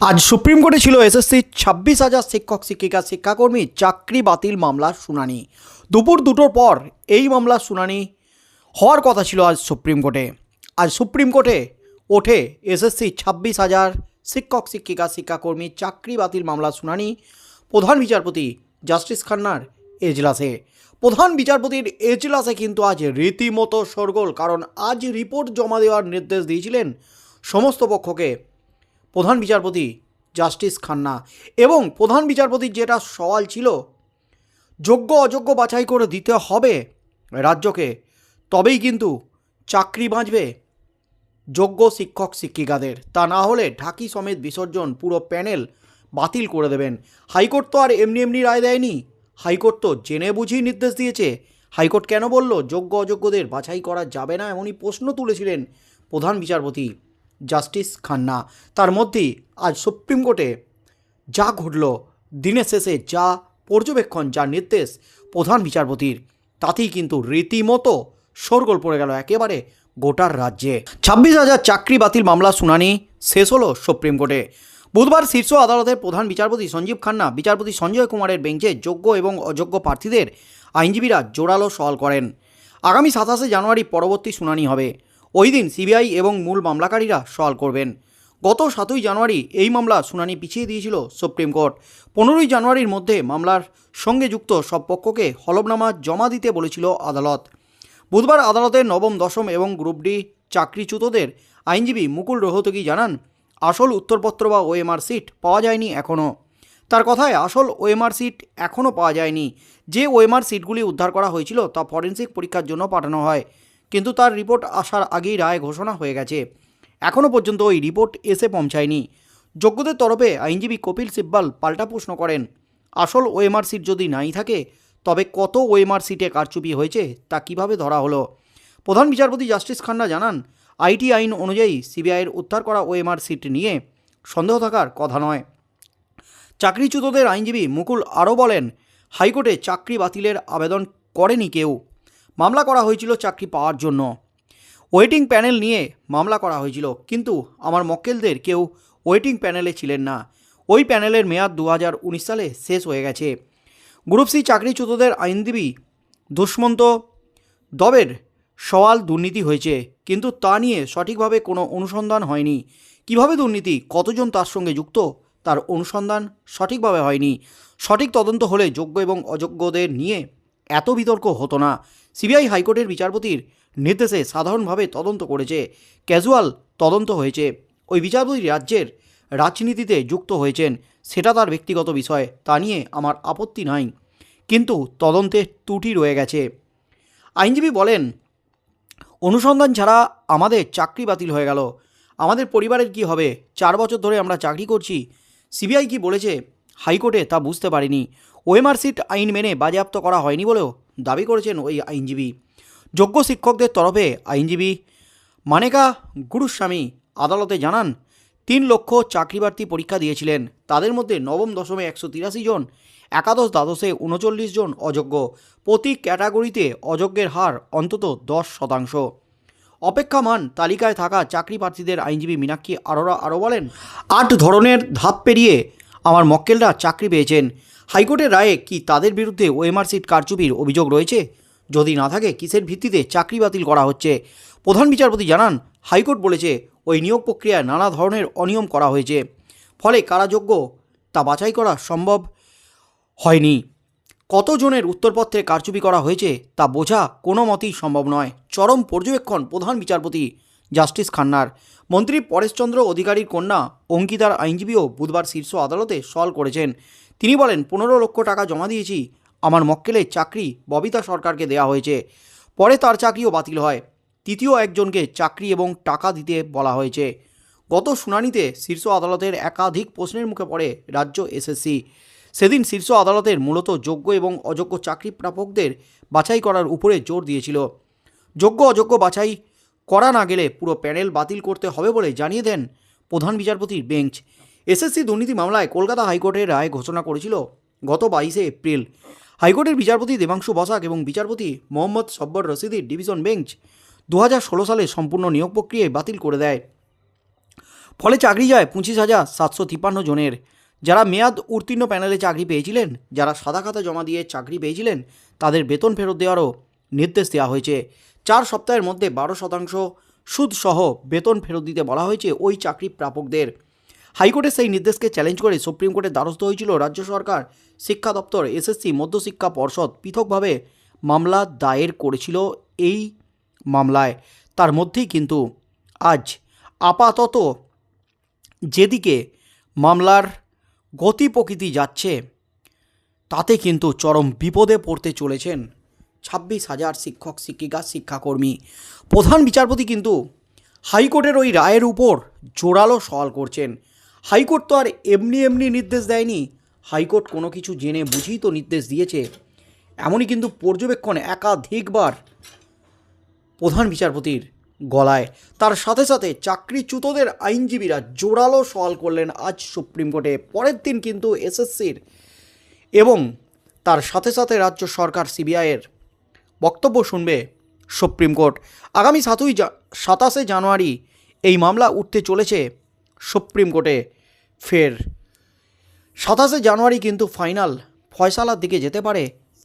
আজ সুপ্রিম কোর্টে ছিল এসএসসি ছাব্বিশ হাজার শিক্ষক, শিক্ষিকা, শিক্ষাকর্মী চাকরি বাতিল মামলার শুনানি। দুপুর দুটোর পর এই মামলার শুনানি হওয়ার কথা ছিল আজ সুপ্রিম কোর্টে। আজ সুপ্রিম কোর্টে ওঠে এসএসসি ছাব্বিশ হাজার শিক্ষক, শিক্ষিকা, শিক্ষাকর্মী চাকরি বাতিল মামলার শুনানি। প্রধান বিচারপতি জাস্টিস খান্নার এজলাসে। প্রধান বিচারপতির এজলাসে কিন্তু আজ রীতিমতো সরগোল কারণ আজ রিপোর্ট জমা দেওয়ার নির্দেশ দিয়েছিলেন সমস্ত পক্ষকে। প্রধান বিচারপতি জাস্টিস খান্না। এবং প্রধান বিচারপতির যেটা সওয়াল ছিল, যোগ্য অযোগ্য বাছাই করে দিতে হবে রাজ্যকে, তবেই কিন্তু চাকরি বাঁচবে যোগ্য শিক্ষক শিক্ষিকাদের। তা না হলে ঢাকি সমেত বিসর্জন পুরো প্যানেল বাতিল করে দেবেন। হাইকোর্ট তো আর এমনি এমনি রায় দেয়নি। হাইকোর্ট তো জেনে বুঝেই নির্দেশ দিয়েছে। হাইকোর্ট কেন বলল, যোগ্য অযোগ্যদের বাছাই করা যাবে না এমনই প্রশ্ন তুলেছিলেন প্রধান বিচারপতি। জাস্টিস খান্না। তার মধ্যেই আজ সুপ্রিম কোর্টে যা ঘটল, দিনের শেষে যা পর্যবেক্ষণ, যা নির্দেশ প্রধান বিচারপতির, তাতেই কিন্তু রীতিমতো শোরগোল পড়ে গেল একেবারে গোটার রাজ্যে। ছাব্বিশ হাজার চাকরি বাতিল মামলা শুনানি শেষ হলো সুপ্রিম কোর্টে। বুধবার শীর্ষ আদালতের প্রধান বিচারপতি সঞ্জীব খান্না, বিচারপতি সঞ্জয় কুমারের বেঞ্চে যোগ্য এবং অযোগ্য প্রার্থীদের আইনজীবীরা জোরালো সওয়াল করেন। আগামী সাতাশে জানুয়ারি পরবর্তী শুনানি হবে। ওই দিন সিবিআই এবং মূল মামলাকারীরা সওয়াল করবেন। গত সাতই জানুয়ারি এই মামলা শুনানি পিছিয়ে দিয়েছিল সুপ্রিম কোর্ট। পনেরোই জানুয়ারির মধ্যে মামলার সঙ্গে যুক্ত সব পক্ষকে হলফনামা জমা দিতে বলেছিল আদালত। বুধবার আদালতের নবম, দশম এবং গ্রুপ ডি চাকরিচ্যুতদের আইনজীবী মুকুল রোহতগি জানান, আসল উত্তরপত্র বা ওএমআর সিট পাওয়া যায়নি এখনও তার কথায়, আসল ওএমআর সিট এখনও পাওয়া যায়নি। যে ওএমআর সিটগুলি উদ্ধার করা হয়েছিল তা ফরেন্সিক পরীক্ষার জন্য পাঠানো হয়। কিন্তু তার রিপোর্ট আসার আগেই রায় ঘোষণা হয়ে গেছে। এখনও পর্যন্ত ওই রিপোর্ট এসে পৌঁছায়নি। যোগ্যদের তরফে আইনজীবী কপিল সিব্বাল পাল্টা প্রশ্ন করেন, আসল ওএমআর সিট যদি নাই থাকে, তবে কত ওএমআর সিটে কারচুপি হয়েছে তা কীভাবে ধরা হলো? প্রধান বিচারপতি জাস্টিস খান্না জানান, আইটি আইন অনুযায়ী সিবিআইয়ের উদ্ধার করা ওএমআর সিট নিয়ে সন্দেহ থাকার কথা নয়। চাকরিচ্যুতদের আইনজীবী মুকুল আরও বলেন, হাইকোর্টে চাকরি বাতিলের আবেদন করেনি কেউ। মামলা করা হয়েছিল চাকরি পাওয়ার জন্য। ওয়েটিং প্যানেল নিয়ে মামলা করা হয়েছিল, কিন্তু আমার মক্কেলদের কেউ ওয়েটিং প্যানেলে ছিলেন না। ওই প্যানেলের মেয়াদ দু হাজার উনিশ সালে শেষ হয়ে গেছে। গ্রুপ সি চাকরিচ্যুতদের আইনজীবী দুষ্মন্ত দবের সওয়াল দুর্নীতি হয়েছে, কিন্তু তা নিয়ে সঠিকভাবে কোনো অনুসন্ধান হয়নি। কীভাবে দুর্নীতি, কতজন তার সঙ্গে যুক্ত, তার অনুসন্ধান সঠিকভাবে হয়নি। সঠিক তদন্ত হলে যোগ্য এবং অযোগ্যদের নিয়ে এত বিতর্ক হতো না। সিবিআই হাইকোর্টের বিচারপতির নির্দেশে সাধারণভাবে তদন্ত করেছে। ক্যাজুয়াল তদন্ত হয়েছে। ওই বিচারপতি রাজ্যের রাজনীতিতে যুক্ত হয়েছেন। সেটা তার ব্যক্তিগত বিষয়, তা নিয়ে আমার আপত্তি নাই। কিন্তু তদন্তে ত্রুটি রয়ে গেছে। আইনজীবী বলেন, অনুসন্ধান ছাড়া আমাদের চাকরি বাতিল হয়ে গেল। আমাদের পরিবারের কি হবে? চার বছর ধরে আমরা চাকরি করছি। সিবিআই কি বলেছে? হাইকোর্টে তা বুঝতে পারিনি। ওএমআর সিট আইন মেনে বাজেয়াপ্ত করা হয়নি বলেও দাবি করেছেন ওই আইনজীবী। যোগ্য শিক্ষকদের তরফে আইনজীবী মানেকা গুরুস্বামী আদালতে জানান, তিন লক্ষ চাকরিপ্রার্থী পরীক্ষা দিয়েছিলেন। তাদের মধ্যে নবম দশমে একশো তিরাশি জন, একাদশ দ্বাদশে উনচল্লিশ জন অযোগ্য। প্রতি ক্যাটাগরিতে অযোগ্যের হার অন্তত দশ শতাংশ। অপেক্ষামান তালিকায় থাকা চাকরি প্রার্থীদের আইনজীবী মীনাক্ষী আরোরা আরও বলেন, আট ধরনের ধাপ পেরিয়ে আমার মক্কেলরা চাকরি পেয়েছেন। হাইকোর্টের রায়ে কি তাদের বিরুদ্ধে ওএমআর সিট কারচুপির অভিযোগ রয়েছে? যদি না থাকে, কিসের ভিত্তিতে চাকরি বাতিল করা হচ্ছে? প্রধান বিচারপতি জানান, হাইকোর্ট বলেছে, ওই নিয়োগ প্রক্রিয়ায় নানা ধরনের অনিয়ম করা হয়েছে। ফলে কারা যোগ্য তা বাছাই করা সম্ভব হয়নি। কতজনের উত্তরপত্রে কারচুপি করা হয়েছে তা বোঝা কোনো মতেই সম্ভব নয়। চরম পর্যবেক্ষণ প্রধান বিচারপতি জাস্টিস খান্নার। মন্ত্রী পরেশচন্দ্র অধিকারীর কন্যা অঙ্কিতার আইনজীবীও বুধবার শীর্ষ আদালতে সওয়াল করেছেন। তিনি বলেন, পনেরো লক্ষ টাকা জমা দিয়েছি। আমার মক্কেলের চাকরি ববিতা সরকারকে দেওয়া হয়েছে। পরে তার চাকরিও বাতিল হয়। তৃতীয় একজনকে চাকরি এবং টাকা দিতে বলা হয়েছে। গত শুনানিতে শীর্ষ আদালতের একাধিক প্রশ্নের মুখে পড়ে রাজ্য এসএসসি। সেদিন শীর্ষ আদালতের মূলত যোগ্য এবং অযোগ্য চাকরি প্রাপকদের বাছাই করার উপরে জোর দিয়েছিল। যোগ্য অযোগ্য বাছাই করা না গেলে পুরো প্যানেল বাতিল করতে হবে বলে জানিয়ে দেন প্রধান বিচারপতির বেঞ্চ। এসএসসি দুর্নীতি মামলায় কলকাতা হাইকোর্টের রায় ঘোষণা করেছিল গত বাইশে এপ্রিল। হাইকোর্টের বিচারপতি দেবাংশু বসাক এবং বিচারপতি মোহাম্মদ সব্বর রশিদির ডিভিশন বেঞ্চ দু হাজার ষোলো সালে সম্পূর্ণ নিয়োগ প্রক্রিয়ায় বাতিল করে দেয়। ফলে চাকরি যায় পঁচিশ হাজার সাতশো তিপ্পান্ন জনের। যারা মেয়াদ উত্তীর্ণ প্যানেলে চাকরি পেয়েছিলেন, যারা সাদা খাতা জমা দিয়ে চাকরি পেয়েছিলেন, তাদের বেতন ফেরত দেওয়ারও নির্দেশ দেওয়া হয়েছে। চার সপ্তাহের মধ্যে বারো শতাংশ সুদসহ বেতন ফেরত দিতে বলা হয়েছে ওই চাকরি প্রাপকদের। হাইকোর্টের সেই নির্দেশকে চ্যালেঞ্জ করে সুপ্রিম কোর্টের দ্বারস্থ হয়েছিল রাজ্য সরকার, শিক্ষা দপ্তর, এসএসসি, মধ্যশিক্ষা পর্ষদ। পৃথকভাবে মামলা দায়ের করেছিল এই মামলায়। তার মধ্যেই কিন্তু আজ আপাতত যেদিকে মামলার গতি প্রকৃতি যাচ্ছে, তাতে কিন্তু চরম বিপদে পড়তে চলেছেন। ছাব্বিশ হাজার শিক্ষক, শিক্ষিকা, শিক্ষাকর্মী। প্রধান বিচারপতি কিন্তু হাইকোর্টের ওই রায়ের উপর জোরালো সওয়াল করছেন। হাইকোর্ট তো আর এমনি এমনি নির্দেশ দেয়নি। হাইকোর্ট কোনো কিছু জেনে বুঝেই তো নির্দেশ দিয়েছে। এমনই কিন্তু পর্যবেক্ষণ একাধিকবার প্রধান বিচারপতির গলায়। তার সাথে সাথে চাকরিচ্যুতদের আইনজীবীরা জোরালো সওয়াল করলেন আজ সুপ্রিম কোর্টে। পরের দিন কিন্তু এসএসসির এবং তার সাথে সাথে রাজ্য সরকার সিবিআইয়ের বক্তব্য শুনবে সুপ্রিম কোর্ট। আগামী সাতই সাতাশে জানুয়ারি এই মামলা উঠতে চলেছে সুপ্রিম কোর্টে। ফের সাতাশে জানুয়ারি কিন্তু ফাইনাল ফয়সালার দিকে যেতে পারে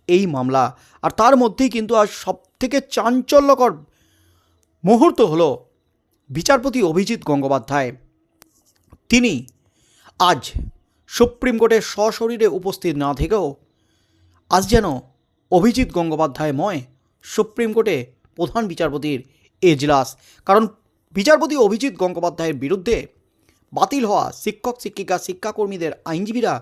এই মামলা। আর তার মধ্যেই কিন্তু আজ সবথেকে চাঞ্চল্যকর মুহূর্ত হলো বিচারপতি অভিজিৎ গঙ্গোপাধ্যায়। তিনি আজ সুপ্রিম কোর্টে সশরীরে উপস্থিত না থেকেও আজ যেন অভিজিৎ গঙ্গোপাধ্যায় ময় সুপ্রিম কোর্টে প্রধান বিচারপতির এজলাস। কারণ বিচারপতি অভিজিৎ গঙ্গোপাধ্যায়ের বিরুদ্ধে বাতিল হওয়া শিক্ষক, শিক্ষিকা, শিক্ষাকর্মীদের আইনজীবীরা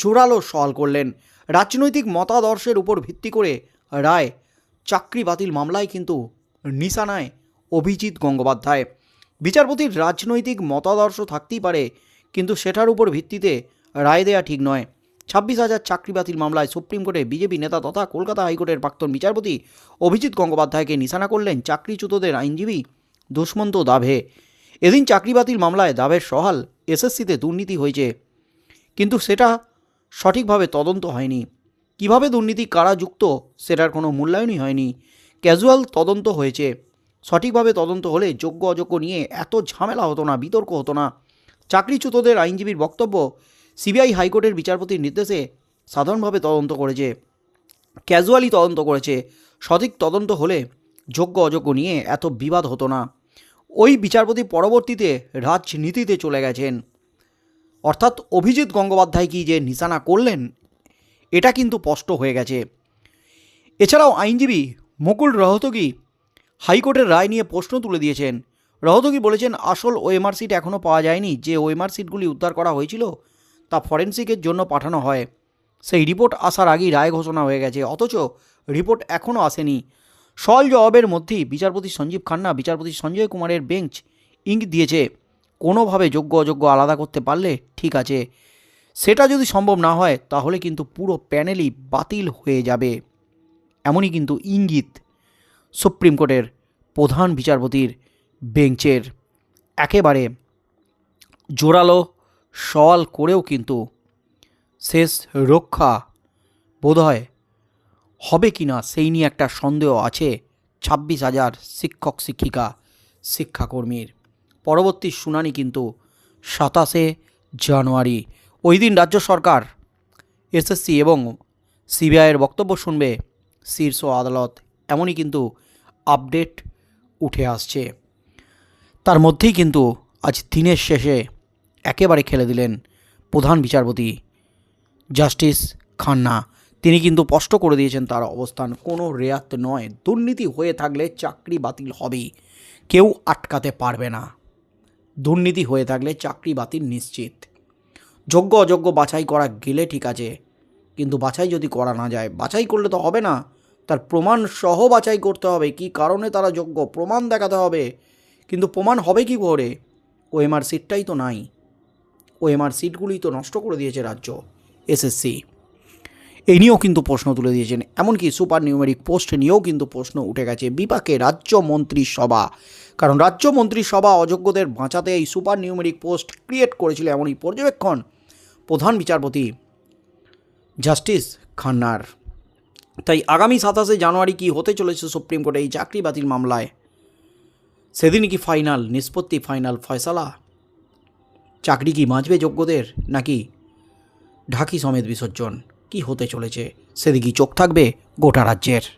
জোরালো সওয়াল করলেন। রাজনৈতিক মতাদর্শের উপর ভিত্তি করে রায় চাকরি বাতিল মামলায় কিন্তু নিশানায় অভিজিৎ গঙ্গোপাধ্যায়। বিচারপতির রাজনৈতিক মতাদর্শ থাকতেই পারে, কিন্তু সেটার উপর ভিত্তিতে রায় দেয়া ঠিক নয়। ছাব্বিশ হাজার চাকরি বাতিল মামলায় সুপ্রিম কোর্টে বিজেপি নেতা তথা কলকাতা হাইকোর্টের প্রাক্তন বিচারপতি অভিজিৎ গঙ্গোপাধ্যায়কে নিশানা করলেন চাকরিচ্যুতদের আইনজীবী দুষ্মন্ত দাভে। এদিন চাকরি বাতিল মামলায় দাভের সহাল এসএসসিতে দুর্নীতি হয়েছে। কিন্তু সেটা সঠিকভাবে তদন্ত হয়নি। কীভাবে দুর্নীতি, কারা যুক্ত, সেটার কোনো মূল্যায়নই হয়নি। ক্যাজুয়াল তদন্ত হয়েছে। সঠিকভাবে তদন্ত হলে যোগ্য অযোগ্য নিয়ে এত ঝামেলা হতো না, বিতর্ক হতো না। চাকরিচ্যুতদের আইনজীবীর বক্তব্য সিবিআই হাইকোর্টের বিচারপতির নির্দেশে সাধারণভাবে তদন্ত করেছে। ক্যাজুয়ালি তদন্ত করেছে। সঠিক তদন্ত হলে যোগ্য অযোগ্য নিয়ে এত বিবাদ হতো না। ওই বিচারপতি পরবর্তীতে রাজনীতিতে চলে গেছেন। অর্থাৎ অভিজিৎ গঙ্গোপাধ্যায় কি যে নিশানা করলেন, এটা কিন্তু স্পষ্ট হয়ে গেছে। এছাড়াও আইনজীবী মুকুল রহতগি হাইকোর্টের রায় নিয়ে প্রশ্ন তুলে দিয়েছেন। রহতগি বলেছেন, আসল ওএমআর সিট এখনও পাওয়া যায়নি। যে ওএমআর সিটগুলি উদ্ধার করা হয়েছিল তা ফরেন্সিকের জন্য পাঠানো হয়। সেই রিপোর্ট আসার আগেই রায় ঘোষণা হয়ে গেছে। অথচ রিপোর্ট এখনও আসেনি। সল জবাবের মধ্যেই বিচারপতি সঞ্জীব খান্না, বিচারপতি সঞ্জয় কুমারের বেঞ্চ ইঙ্গিত দিয়েছে, কোনোভাবে যোগ্য অযোগ্য আলাদা করতে পারলে ঠিক আছে। সেটা যদি সম্ভব না হয়, তাহলে কিন্তু পুরো প্যানেলই বাতিল হয়ে যাবে। এমনই কিন্তু ইঙ্গিত সুপ্রিম কোর্টের প্রধান বিচারপতির বেঞ্চের। একেবারে জোরালো সওয়াল করেও কিন্তু শেষ রক্ষা বোধহয় হবে কি না সেই নিয়ে একটা সন্দেহ আছে ছাব্বিশ হাজার শিক্ষক, শিক্ষিকা, শিক্ষাকর্মীর। পরবর্তী শুনানি কিন্তু সাতাশে জানুয়ারি। ওই দিন রাজ্য সরকার এসএসসি এবং সিবিআইয়ের বক্তব্য শুনবে, শীর্ষ আদালত। এমনই কিন্তু আপডেট উঠে আসছে। তার মধ্যেই কিন্তু আজ দিনের শেষে একেবারে খেলে দিলেন প্রধান বিচারপতি জাস্টিস খান্না। তিনি কিন্তু স্পষ্ট করে দিয়েছেন তার অবস্থান। কোনো রেয়াত নয়, দুর্নীতি হয়ে থাকলে চাকরি বাতিল হবেই। কেউ আটকাতে পারবে না। দুর্নীতি হয়ে থাকলে চাকরি বাতিল নিশ্চিত। যোগ্য অযোগ্য বাছাই করা গেলে ঠিক আছে, কিন্তু বাছাই যদি করা না যায়, বাছাই করলে তো হবে না। তার প্রমাণ সহ বাছাই করতে হবে, কি কারণে তারা যোগ্য? প্রমাণ দেখাতে হবে। কিন্তু প্রমাণ হবে কি করে? ওএমআর সিটটাই তো নাই। ওএমআর সিটগুলি তো নষ্ট করে দিয়েছে রাজ্য এসএসসি এই নিয়েও কিন্তু প্রশ্ন তুলে দিয়েছেন, এমনকি সুপার নিউমেরিক পোস্ট নিয়েও কিন্তু প্রশ্ন উঠে গেছে বিপাকে রাজ্য মন্ত্রিসভা। কারণ রাজ্য মন্ত্রিসভা অযোগ্যদের বাঁচাতে এই সুপার নিউমেরিক পোস্ট ক্রিয়েট করেছিল এমনই পর্যবেক্ষণ প্রধান বিচারপতি জাস্টিস খান্নার। তাই আগামী সাতাশে জানুয়ারি কি হতে চলেছে সুপ্রিম কোর্টে এই চাকরি বাতিল মামলায়? সেদিনই কি ফাইনাল, নিষ্পত্তি ফাইনাল ফয়সালা? চাকরি কি বাঁচবে যোগ্যদের, নাকি ঢাকি সমেত বিসর্জন? কি হতে চলেছে? সেদিকেই চোখ থাকবে গোটা রাজ্যের।